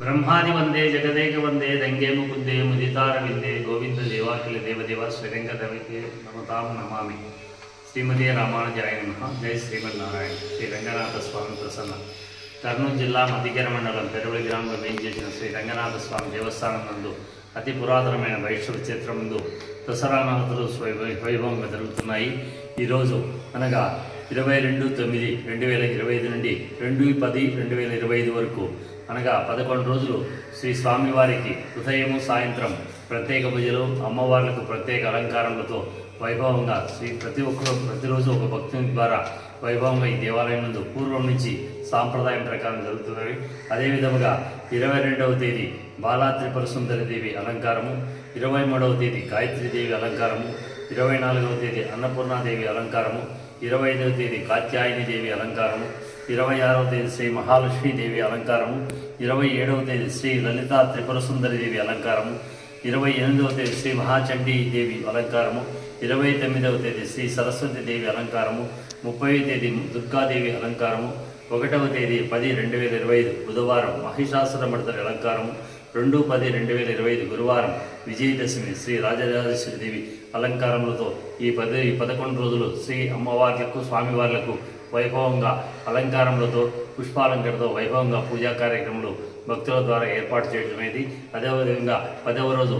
ಬ್ರಹ್ಮಾದಿ ವಂದೇ ಜಗದೇಕ ವಂದೇ ದಂಗೆ ಮುಕುಂದೆ ಮುದಿತಾರ ವಿಂದೆ ಗೋವಿಂದ ದೇವಾಖಿಲ ದೇವದೇವ ಶ್ರೀರಂಗ ದೇವಕ್ಕೆ ನಮತಾಂ ನಮಾಮಿ శ్రీమతి రామానుజరాయ నమ. జై శ్రీమన్నారాయణ. శ్రీ రంగనాథ స్వామి ప్రసన్న. కర్నూలు జిల్లా మధికర మండలం పెరువుడి గ్రామంలో చేసిన శ్రీ రంగనాథ స్వామి దేవస్థానం నందు అతి పురాతనమైన వైష్ణవ క్షేత్రం ముందు దసరానాథులు వైభవంగా జరుగుతున్నాయి. ఈరోజు అనగా ఇరవై రెండు తొమ్మిది రెండు వేల ఇరవై ఐదు నుండి రెండు పది రెండు వేల ఇరవై ఐదు వరకు అనగా పదకొండు రోజులు శ్రీ స్వామివారికి ఉదయము సాయంత్రం ప్రత్యేక పూజలు అమ్మవార్లకు ప్రత్యేక అలంకారములతో వైభవంగా శ్రీ ప్రతి ఒక్కరు ప్రతిరోజు ఒక భక్తుని ద్వారా వైభవంగా ఈ దేవాలయం నందు పూర్వం నుంచి సాంప్రదాయం ప్రకారం జరుగుతున్నవి. అదేవిధముగా ఇరవై రెండవ తేదీ బాలా త్రిపుర సుందరి దేవి అలంకారము ఇరవై మూడవ తేదీ గాయత్రీదేవి అలంకారము ఇరవై నాలుగవ తేదీ అన్నపూర్ణాదేవి అలంకారము ఇరవై ఐదవ తేదీ కాత్యాయని దేవి అలంకారము ఇరవై ఆరవ తేదీ శ్రీ మహాలక్ష్మీదేవి అలంకారము ఇరవై ఏడవ తేదీ శ్రీ లలితా త్రిపుర సుందరి దేవి అలంకారము ఇరవై ఎనిమిదవ తేదీ శ్రీ మహాచండీ దేవి అలంకారము ఇరవై తొమ్మిదవ తేదీ శ్రీ సరస్వతి దేవి అలంకారము ముప్పై తేదీ దుర్గాదేవి అలంకారము ఒకటవ తేదీ పది రెండు వేల ఇరవై ఐదు బుధవారం మహిషాసుర మడతల అలంకారము రెండు పది రెండు వేల ఇరవై ఐదు గురువారం విజయదశమి శ్రీ రాజరాజేశ్వరి దేవి అలంకారములతో ఈ పది ఈ పదకొండు రోజులు శ్రీ అమ్మవార్లకు స్వామివార్లకు వైభవంగా అలంకారములతో పుష్పాలంకరణతో వైభవంగా పూజా కార్యక్రమాలు భక్తుల ద్వారా ఏర్పాటు చేయడం అనేది అదేవిధంగా పదవ రోజు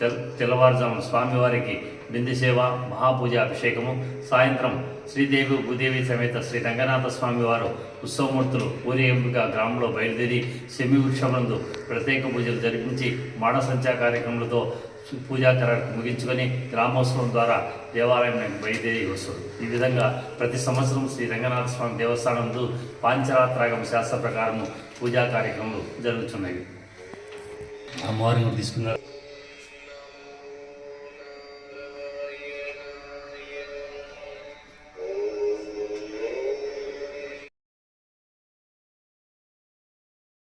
తెల్లవారుజామున స్వామివారికి బిందు సేవ మహాపూజ అభిషేకము సాయంత్రం శ్రీదేవి భూదేవి సమేత శ్రీ రంగనాథ స్వామివారు ఉత్సవమూర్తులు ఉత్సవమూర్తులు ఊరేగింపుగా గ్రామంలో బయలుదేరి శమి వృక్షములందు ప్రత్యేక పూజలు జరిపించి మాడ సంచా కార్యక్రమాలతో పూజా కార్యక్రమం ముగించుకొని గ్రామోత్సవం ద్వారా దేవాలయానికి బయలుదేరి వస్తుంది ఈ విధంగా ప్రతి సంవత్సరం శ్రీ రంగనాథ స్వామి దేవస్థానంలో పాంచరాత్రాగం శాస్త్ర ప్రకారము పూజా కార్యక్రమాలు జరుగుతున్నాయి అమ్మవారిని తీసుకున్నారు